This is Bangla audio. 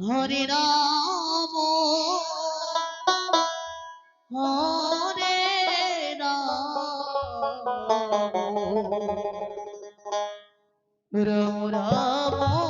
হরে রাম হরে রাম। রাম